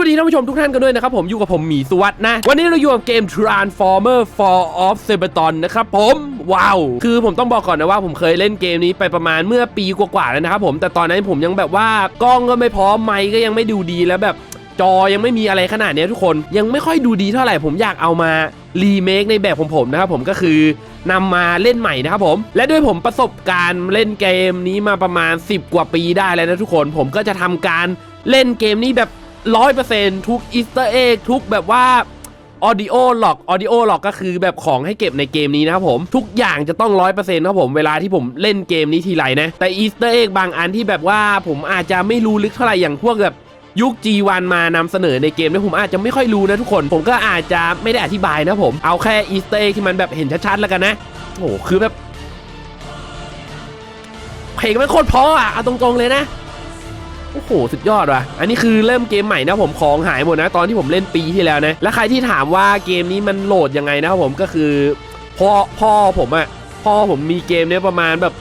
วัสดีท่านผู้ชมทุกท่านกันด้วยนะครับผมอยู่กับผมหมีสุวัสด์นะ วันนี้เราอยู่กับเกม Transformer Fall of Cybertron นะครับผมว้าว คือผมต้องบอกก่อนนะว่าผมเคยเล่นเกมนี้ไปประมาณเมื่อปีกว่าๆแล้วนะครับผมแต่ตอนนั้นผมยังแบบว่ากล้องก็ไม่พร้อมไมค์ก็ยังไม่ดูดีแล้วแบบจอยังไม่มีอะไรขนาดนี้ทุกคนยังไม่ค่อยดูดีเท่าไหร่ผมอยากเอามารีเมคในแบบของผมนะครับผมก็คือนำมาเล่นใหม่นะครับผม และด้วยผมประสบการณ์เล่นเกมนี้มาประมาณ 10 กว่าปีได้แล้วนะทุกคน ผมก็จะทำการเล่นเกมนี้แบบ ร้อยเปอร์เซ็นทุกอีสเตอร์เอ็กทุกแบบว่าออดิโอหลอกออดิโอหลอกก็คือแบบของให้เก็บในเกมนี้นะครับผม ทุกอย่างจะต้องร้อยเปอร์เซ็นต์ครับผม เวลาที่ผมเล่นเกมนี้ทีไรนะ แต่อีสเตอร์เอ็กบางอันที่แบบว่าผมอาจจะไม่รู้ลึกเท่าไหร่อย่างพวกแบบยุค G1 มานำเสนอในเกมเนี่ยผมอาจจะไม่ค่อยรู้นะทุกคน ผมก็อาจจะไม่ได้อธิบายนะผม เอาแค่อีสเตอร์เอ็กที่มันแบบเห็นชัดๆแล้วกันนะ โอ้โหคือแบบเพลงมันโคตรเพราะอะเอาตรงๆเลยนะ โอ้โห สุดยอดว่ะ อันนี้คือเริ่มเกมใหม่นะผมของหายหมดนะ ตอนที่ผมเล่นปีที่แล้วนะ และใครที่ถามว่าเกมนี้มันโหลดยังไงนะครับผมก็คือพ่อพ่อผมอะพ่อผมมีเกมเนี้ยประมาณแบบ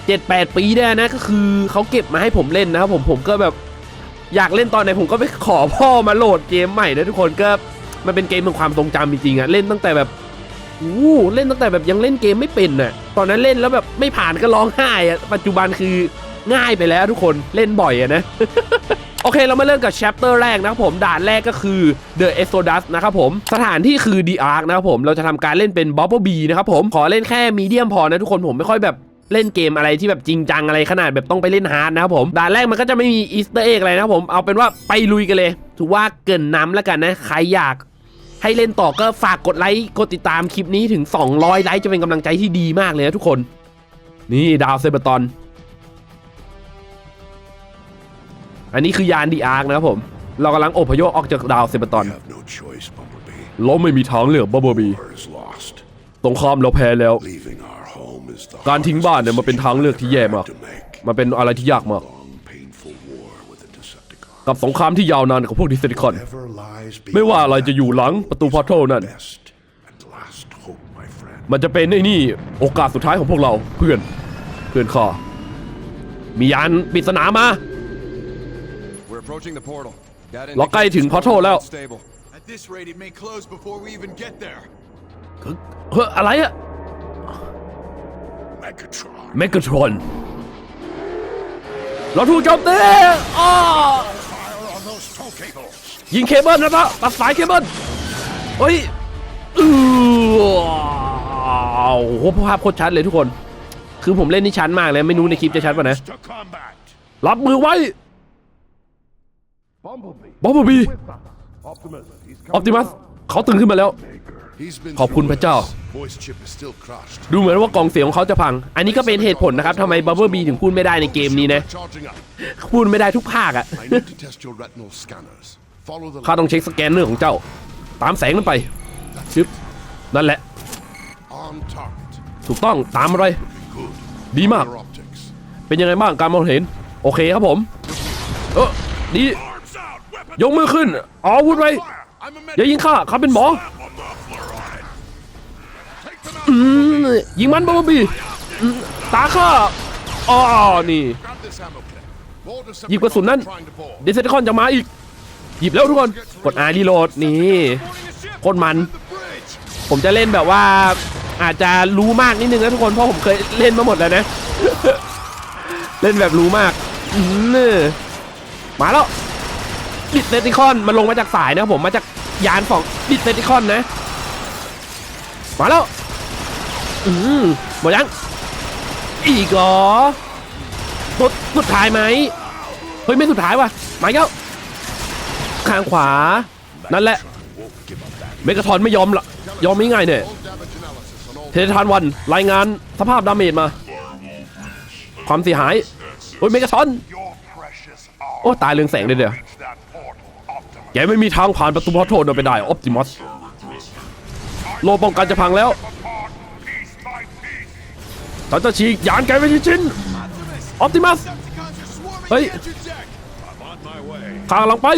7-8ปีได้นะก็คือเขาเก็บมาให้ผมเล่นนะครับผมผมก็แบบอยากเล่นตอนไหนผมก็ไปขอพ่อมาโหลดเกมใหม่นะทุกคนก็มันเป็นเกมของความทรงจำจริงๆอะเล่นตั้งแต่แบบอู้เล่นตั้งแต่แบบยังเล่นเกมไม่เป็นน่ะตอนนั้นเล่นแล้วแบบไม่ผ่านก็ร้องไห้อะปัจจุบันคือ ง่ายไปแล้วทุกคนเล่นบ่อยอะนะโอเค เรามาเริ่มกับแชปเตอร์แรกนะครับผมด่านแรกก็คือ The Exodus นะครับผม สถานที่คือ The Ark นะครับผม เราจะทำการเล่นเป็น Bubble b e นะครับผม ขอเล่นแค่มีเดียมพอนะทุกคนผมไม่ค่อยแบบเล่นเกมอะไรที่แบบจริงจังอะไรขนาดแบบต้องไปเล่นฮาร์ดนะครับผมด่านแรกมันก็จะไม่มีอีสเตอร์เอ็กอะไรนะครับผมเอาเป็นว่าไปลุยกันเลย ถือว่าเกินน้ำแล้วกันนะใครอยากให้เล่นต่อก็ฝากกดไลค์กดติดตามคลิปนี้ถึง 200 ไลค์จะเป็นกำลังใจที่ดีมากเลยนะทุกคน นี่ดาวเซเบอร์ตอน อันนี้คือยานดีอาร์คนะครับผม เรากำลังอพยพออกจากดาวเซเบอร์ตอน You have no choice, Bumblebee. เราไม่มีทางเลือกบับเบิลบี War is lost. ตรงข้ามเราแพ้แล้ว Leaving our home is the การทิ้งบ้านเนี่ยมันเป็นทางเลือกที่แย่มาก to make. มันเป็นอะไรที่ยากมาก Long, painful war with the Decepticons. กับสงครามที่ยาวนานกับพวกดิเซติคอน Whatever lies ไม่ว่าอะไร beyond จะอยู่หลังประตูพอร์ทัลนั่น that best and last hope, my friend. มันจะเป็นไอ้นี่โอกาสสุดท้ายของพวกเราเพื่อน เพื่อนข้ามียานปริศนามา We're approaching the portal. That เราใกล้ถึง indicates portal it's แล้ว Stable. At this rate, it may close before we even get there. เฮ้ยอะไรอะ Megatron. เมก a ทรอนเราถูกโจมตีอ้อ Fire on those tow cables. ยิงเคเบิลนะปะตัดสายเคเบิลเฮ้ยอือโอ้โหภาพโคตรชัดเลยทุกคน คือผมเล่นนี่ชัดมากเลย ไม่รู้ในคลิปจะชัดป่ะนะ To combat. รับมือไว้ Bumblebee. บอมบี Optimus. He's ออ t ติมัสเขาตื่นขึ้นมาแล้ว He's been ขอบคุณพระเจ้า Voice chip is still crushed. ดูเหมือนว่ากล่องเสียงของเขาจะพัง อันนี้ก็เป็นเหตุผลนะครับทำไมบับเบิลบีถึงพูดไม่ได้ในเกมนี้นะ Charging up. พูดไม่ได้ทุกภาคอะ I need to test your retinal scanners. Follow the ข้าต้องเช็คสแกนเนอร์ของเจ้า ตามแสงนั้นไปชึบนั่นแหละ on target. ถูกต้องตามอะไร Good. ดีมาก Your optics. เป็นยังไงบ้างการมองเห็น โอเคครับผม เออดี Arms out. Weapon ยกมือขึ้นเอาอาวุธไว้ อย่ายิงข้าข้าเป็นหมออืมยิงมันบับบิลบีอืมตาข้าอ๋อนี่หยิบกระสุนนั้นเดซเซคอนจะมาอีก หยิบแล้วทุกคน กด R รีโหลดนี่โคตรมัน ผมจะเล่นแบบว่าอาจจะรู้มากนิดนึงนะทุกคน เพราะผมเคยเล่นมาหมดแล้วนะ เล่นแบบรู้มากอืมมาแล้ว ดิสเซติคอนมันลงมาจากสายนะครับผมมาจากยานของดิสเซติคอนนะ มาแล้ว อืมหมดยัง อีกเหรอสุดสุดท้ายไหมเฮ้ยไม่สุดท้ายว่ะมาแล้วข้างขวา นั่นแหละ เมกาทอนไม่ยอมละยอมไม่ง่ายเนี่ยเทเลทานวันรายงานสภาพดาเมจมา ความเสียหาย โอ้ยเมกาทอน โอ้ ตายเรืองแสงเลยเดี๋ยว It's that portal, Optimus. แกไม่มีทางผ่านประตูพอร์ทัลเดินไปได้ออปติมัสโลป้องกันจะพังแล้วฉันจะฉีกยานแกไปชิ้นออปติมัส Decepticons are swarming Hey. the engine deck. I'm on my way. ข้างหลังไป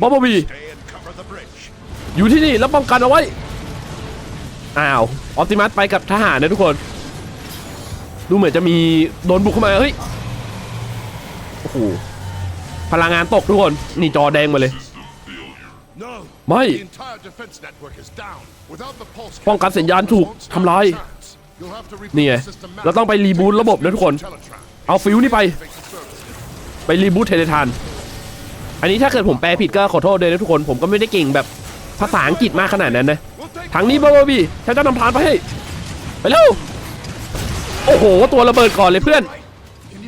บอบบี Stay and cover the bridge. อยู่ที่นี่แล้วป้องกันเอาไว้ อ้าว ออปติมัสไปกับทหารนะทุกคน ดูเหมือนจะมีโดนบุกเข้ามา เฮ้ย โอ้โห พลังงานตกทุกคน นี่จอแดงมาเลย No. Mai. The entire defense network is down. Without the pulse ป้องกันสัญญาณถูกทำลาย You'll have to reboot นี่ไง the system เราต้องไปรีบูตระบบนะทุกคน Teletrap. เอาฟิวนี่ไป Make the service. ไปรีบูตเทเลทาน อันนี้ถ้าเกิดผมแปลผิดก็ขอโทษด้วยนะทุกคน ผมก็ไม่ได้เก่งแบบภาษาอังกฤษมากขนาดนั้นนะ We'll take ทางนี้บาบาบีฉันจะนำทางไปให้ ไปเร็ว โอ้โห ตัวระเบิดก่อนเลยเพื่อน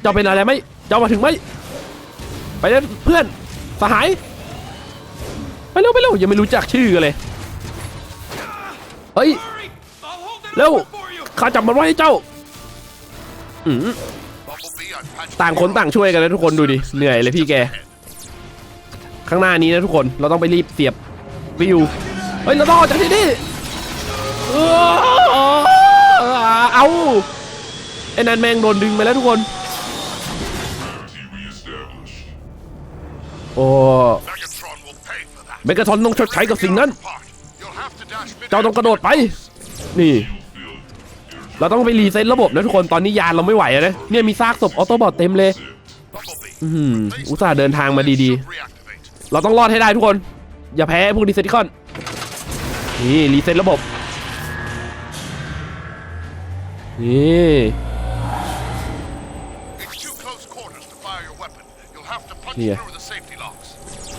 เจ้าเป็นอะไรไหมเจ้ามาถึงไหม ไปเลยเพื่อน สหาย ไปเร็วไปเร็วยังไม่รู้จักชื่อกันเลย เฮ้ย เร็วข้าจับมันไว้ให้เจ้า อืมต่างคนต่างช่วยกันนะทุกคนดูดิ เหนื่อยเลยพี่แก ข้างหน้านี้นะทุกคน เราต้องไปรีบเสียบวิว เฮ้ย เราต้องออกจากที่นี่ เออเอาไอ้นั่นแมงโดนดึงไปแล้วทุกคน โอ้ เมกาทอนต้องชดใช้กับสิ่งนั้น Part. You'll have to dash mid- เจ้าต้องกระโดดไป นี่ เราต้องไปรีเซ็ตระบบนะทุกคน ตอนนี้ยานเราไม่ไหวอะนะ เนี่ยมีซากศพออโต้บอทเต็มเลย Bumblebee. อืมอุตส่าห์เดินทางมาดี Should reactivate. ๆเราต้องรอดให้ได้ทุกคน อย่าแพ้พวกดีเซติคอน นี่รีเซ็ตระบบ นี่ It's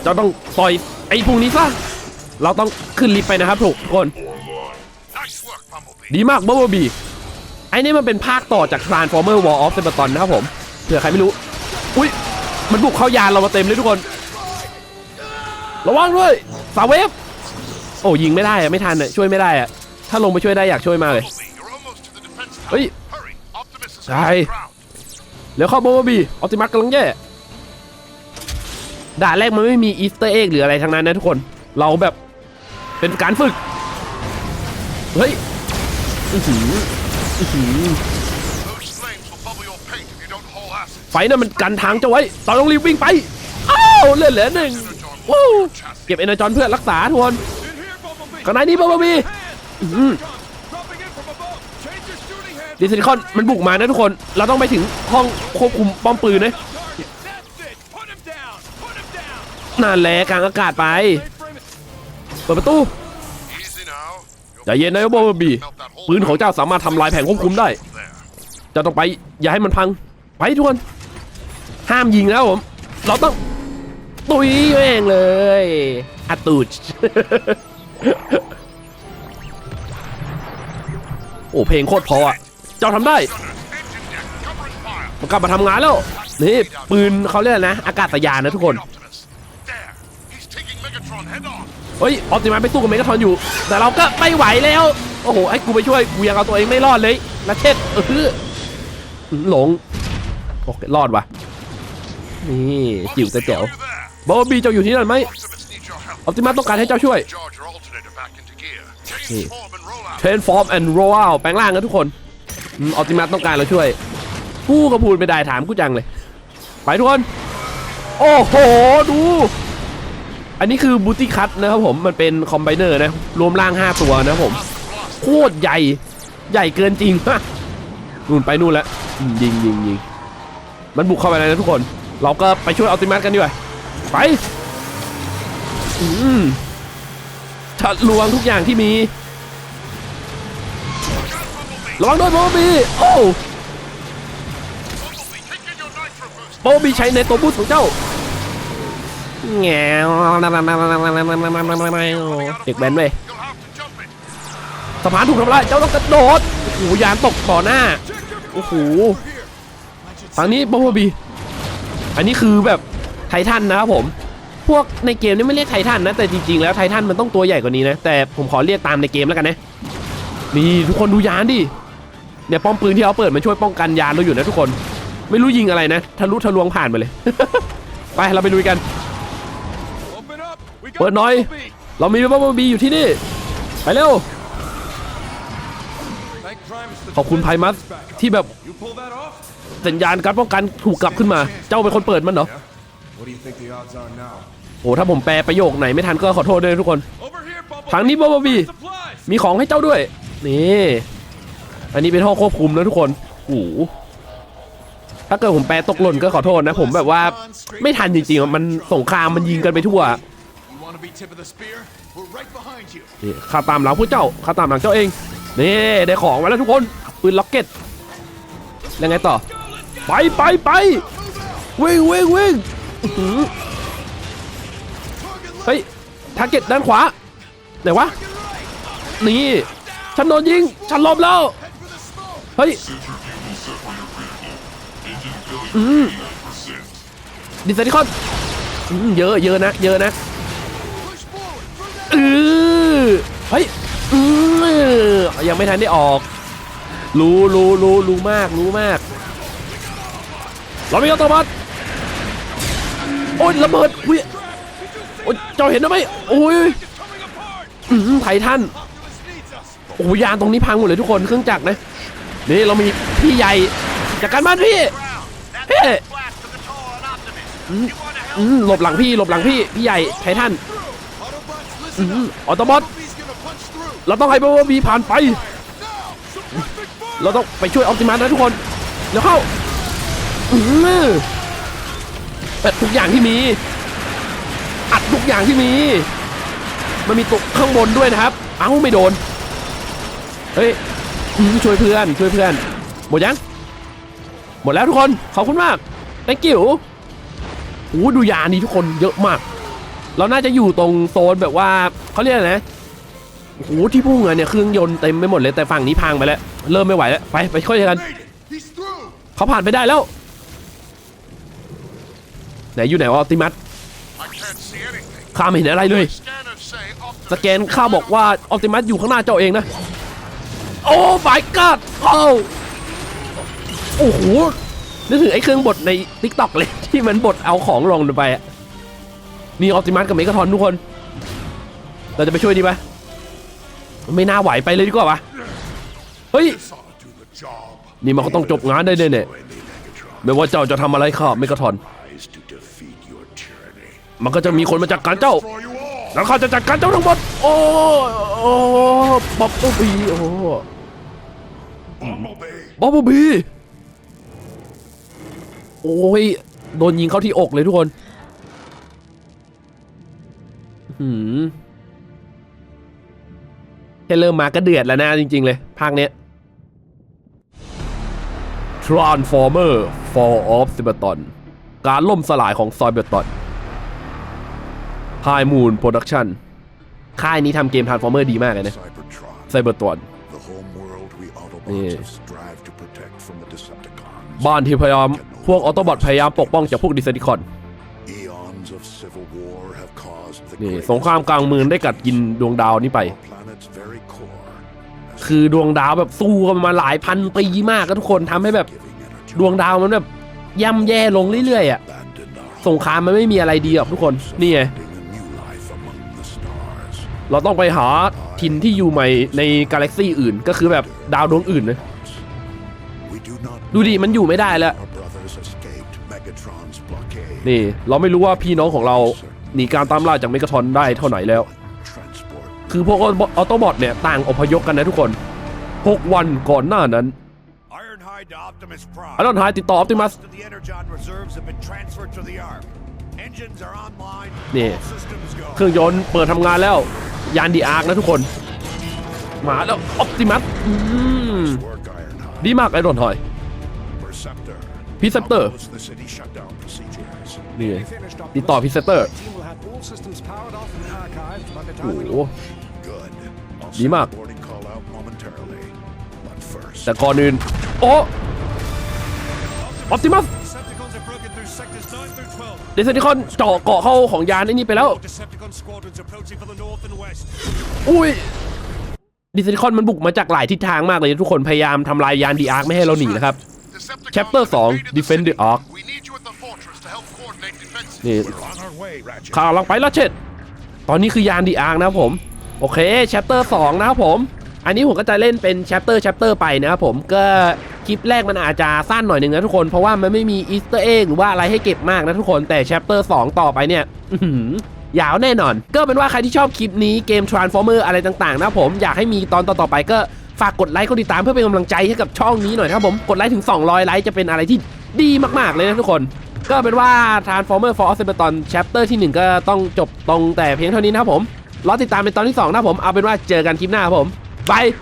เจ้าต้องต่อยไอ้พวกนี้ซะเราต้องขึ้นลิฟต์ไปนะครับทุกคน ดีมากบับเบิลบีไอ้นี่มันเป็นภาคต่อจาก Transformer War of Cybertron นะครับผมเผื่อใครไม่รู้ อุ้ยมันบุกเข้ายานเรามาเต็มเลยทุกคน ระวังด้วยสาวเวฟโอ้ยิงไม่ได้อะไม่ทันอะช่วยไม่ได้อะถ้าลงไปช่วยได้อยากช่วยมากเลย Bumblebee, you're almost to the defense tower. Oi. Hurry. Optimus is Aye. on the ground. แล้วเข้าบับเบิลบีออติมัสกำลังแย่ ด่านแรกมันไม่มีอีสเตอร์เอ็กหรืออะไรทั้งนั้นนะทุกคน เราแบบเป็นการฝึก เฮ้ยอือหืออือหือไฟน่ะมันกันทางเจ้าไว้เราต้องรีบวิ่งไป อ้าวเลือดเหลือหนึ่งเก็บเอเนอร์จอนเพื่อรักษาทวน In here, Bumblebee. ข้างในนี้บับบิลบี Gun. Dropping in from above. Change your shooting hand. ดิสซิคอนมันบุกมานะทุกคน เราต้องไปถึงห้องควบคุมป้อมปืนนะ นั่นแหละกลางอากาศไป เปิดประตู Easy now. ใจเย็นนะบับบีปืนของเจ้าสามารถทำลายแผงควบคุมได้เจะต้องไป อย่าให้มันพัง ไปทุกคนห้ามยิงนะครับผม เราต้อง ตุยแม่งเลยอัดตูดโอ้เพลงโคตรพออะ เจ้าทำได้มันกลับมาทำงานแล้ว นี่ ปืนเขาเรียกนะ อากาศยานนะทุกคน เฮ้ยออติมัสไปสู้กับเมกาทอนอยู่ แต่เราก็ไม่ไหวแล้ว โอ้โหให้กูไปช่วยกูยังเอาตัวเองไม่รอดเลยนะเช็ดเออหลงโอเครอดว่ะนี่จิ๋วแต่แจ๋วบอบบี้เจ้าอยู่ที่นั่นไหมออปติมัสต้องการให้เจ้าช่วย Charge your alternator back into gear. Hey. Transform and roll out. Transform and roll out แปลงร่างนะทุกคนออปติมัสต้องการเราช่วย กูก็พูดไม่ได้ถามกูจังเลย ไปทุกคน โอ้โห ดู อันนี้คือบูติคัตนะครับผมมันเป็นคอมไบเนอร์นะ รวมร่าง 5 ตัวนะผม โคตรใหญ่ใหญ่เกินจริงฮะนู่นไปนู่นแล้วยิงยิงยิงมันบุกเข้าไปแล้วนะทุกคน เราก็ไปช่วยอัลติมัสกันดีกว่า ไปอืมถัดลวงทุกอย่างที่มีระวังด้วยโบบีโอ้โบบีใช้ในตัวบูสของเจ้า แงวเด็กแบนเว้ยสะพานถูกทำลายเจ้าต้องกระโดดโอ้โหยานตกต่อหน้าโอ้โหฝั่งนี้บอบีอันนี้คือแบบไททันนะครับผม พวกในเกมนี่ไม่เรียกไททันนะ แต่จริงๆแล้วไททันมันต้องตัวใหญ่กว่านี้นะ แต่ผมขอเรียกตามในเกมแล้วกันนะนี่ทุกคนดูยานดิเนี่ยป้อมปืนที่เขาเปิดมันช่วยป้องกันยานเราอยู่นะทุกคน ไม่รู้ยิงอะไรนะทะลุทะลวงผ่านไปเลย ไปเราไปลุยกัน เปิดหน่อย เรามีบับเบิลบีอยู่ที่นี่ ไปเร็ว ขอบคุณไพมัสที่แบบสัญญาณการป้องกันถูกกลับขึ้นมา เจ้าเป็นคนเปิดมันเหรอ โอ้ถ้าผมแปลประโยคไหนไม่ทันก็ขอโทษด้วยทุกคน ทางนี้ Bumblebee Supplies. มีของให้เจ้าด้วย นี่ อันนี้เป็นห้องควบคุมนะทุกคนโอ้โหถ้าเกิดผมแปลตกหล่นก็ขอโทษนะ ผมแบบว่าไม่ทันจริงๆ มันสงครามมันยิงกันไปทั่ว นี่ข้าตามหลังผู้เจ้าข้าตามหลังเจ้าเองนี่ได้ของมาแล้วทุกคนปืนล็อกเก็ตแล้วไงต่อ ไปไปไปวิ่งวิ่งวิ่งเฮ้ยทาร์เก็ตด้านขวาไหนวะนี่ฉันโดนยิงฉันหลบแล้วเฮ้ยอืมดิสเซนิคอนเยอะเยอะนะ เยอะนะ เออเฮ้ยอือยังไม่ทันได้ออก รู้รู้รู้รู้มากรู้มากเราไม่เอาตัวบัสโอ้ยระเบิดวิโอ้ยเจ้าเห็นไหมโอ้ยอืมไททันโอ้ยยานตรงนี้พังหมดเลยทุกคนเครื่องจักรนะนี่เรามีพี่ใหญ่จากการบ้านพี่เฮ้อืมอืมหลบหลังพี่หลบหลังพี่พี่ใหญ่ไททัน ออโตบอทเราต้องให้เบอร์บีผ่านไป เราต้องไปช่วยออ t ติมัสนะทุกคนเดี๋ยวเข้าอือเปิดทุกอย่างที่มี อัดทุกอย่างที่มี มันมีตกข้างบนด้วยนะครับ เอ้าไม่โดน เฮ้ยช่วยเพื่อน ช่วยเพื่อน หมดยัง หมดแล้วทุกคน ขอบคุณมาก thank you โอ้ดูยานี่ทุกคนเยอะมาก เราน่าจะอยู่ตรงโซนแบบว่าเขาเรียกอะไรนะโอ้โหที่พุ่งอะเนี่ยเครื่องยนต์เต็มไปหมดเลยแต่ฝั่งนี้พังไปแล้ว เริ่มไม่ไหวแล้วไปไปค่อยกันเขาผ่านไปได้แล้ว ไหนอยู่ไหนวะออติมัสข้าไม่เห็นอะไรเลย สแกนข้าบอกว่าออติมัสอยู่ข้างหน้าเจ้าเองนะ โอ้ไฟกัดโอ้โอ้โหนึกถึงไอ้เครื่องบดใน t ิ k t o k เลยที่มันบดเอาของลงลงไปอะ นี่ออปติมัสกับเมกาทอนทุกคน เราจะไปช่วยดีปะไม่น่าไหวไปเลยดีกว่าปะเฮ้ย นี่มันก็ต้องจบงานได้แน่ๆไม่ว่าเจ้าจะทำอะไรข้าเมกาทอน มันก็จะมีคนมาจัดการเจ้า แล้วเขาจะจัดการเจ้าทั้งหมด โอ้โอ้บ๊อบบี้ โอ้บ๊อบบี้ โอ้ย โดนยิงเข้าที่อกเลยทุกคน หืมแค่เริ่มมาก็เดือดแล้วนะจริง ๆ เลย ภาคเนี้ย Transformer Fall of Cybertron การล่มสลายของซอยเบตตอน High Moon Production ค่ายนี้ทำเกม Transformer ดีมากเลยนะ Cybertron. ไซเบอร์ตอน The home world we Autobots Yeah. have strived to protect from the Decepticons. บ้านที่พยายามพวกออโตบอทพยายามปกป้องจากพวกดิเซติคอน นี่ greatest สงครามกลางเมืองได้กัดกินดวงดาวนี้ไป our planet's very core. has คือดวงดาวแบบสู้กันมาหลายพันปีมากก็ทุกคนทำให้แบบ giving energy ดวงดาวมันแบบย่ำแย่ลงเรื่อยๆอะ abandoned our สงครามมันไม่มีอะไรดีหรอกทุกคนนี่ไง finding a new life among the stars. เราต้องไปหาทินที่อยู่ใหม่ในกาแล็กซี่อื่นก็คือแบบดาวดวงอื่นนะ We do not ดูดิมันอยู่ไม่ได้แล้ว นี่เราไม่รู้ว่าพี่น้องของเราหนีการตามล่าจากเมกาทอนได้เท่าไหนแล้ว Transport คือพวกออโตบอทเนี่ยต่างอพยพกันนะทุกคนหกวันก่อนหน้านั้น Ironhide to Optimus Prime. อารอนไฮติดต่อออปติมัส Most of the Energon reserves have been transferred to the Ark. Engines are online. Yeah. All systems go. เครื่องยนต์เปิดทำงานแล้ว ยานดีอาร์คนะทุกคน มาแล้วออปติมัส work Ironhide. ดีมากไอรอนไฮ Preceptor. Preceptor. Follows the city shutdown procedures. นี่ไงติดต่อพิเซเตอร์ Team will have all systems powered off and archived by the โอ้ time โห we launch. Good. I'll Di send Mark. a boarding call out momentarily. But first, แต่ก่อนอื่น โอ้ออปติมัส Decepticons have broken through sectors 9 through 12. เดซนิคอนเจาะเกาะเข้าของยานไอ้นี่ไปแล้ว Decepticon squadrons approaching from the north and west. อุ้ยดิสนิคอนมันบุกมาจากหลายทิศทางมากเลย ทุกคนพยายามทำลายยานดีอาร์คไม่ให้เราหนีนะครับ Decepticons Chapter have 2 invaded the Defend the city. Ark We need you at the fortress to help coordinate defenses. นี่ข่าวลังไปแล้วเช็ดตอนนี้คือยานดีอาร์นะครับผม โอเคแชปเตอร์2นะครับผม อันนี้ผมก็จะเล่นเป็นแชปเตอร์แชปเตอร์ไปนะครับผมก็คลิปแรกมันอาจจะสั้นหน่อยหนึ่งนะทุกคนเพราะว่ามันไม่มีอีสเตอร์เอ็กหรือว่าอะไรให้เก็บมากนะทุกคนแต่แชปเตอร์2ต่อไปเนี่ยยาวแน่นอน ก็เป็นว่าใครที่ชอบคลิปนี้เกม Transformer อะไรต่างๆ นะผมอยากให้มีตอนต่อๆไปก็ฝากกดไลค์กดติดตามเพื่อเป็นกำลังใจให้กับช่องนี้หน่อยนะครับผมกดไลค์ถึง 200 ไลค์จะเป็นอะไรที่ดีมากๆเลยนะทุกคน ก็เป็นว่า Transformer for Cybertron Chapter ที่ 1 ก็ต้องจบตรงแต่เพียงเท่านี้นะครับผม รอติดตามในตอนที่ 2 นะผม เอาเป็นว่าเจอกันคลิปหน้าครับผม บาย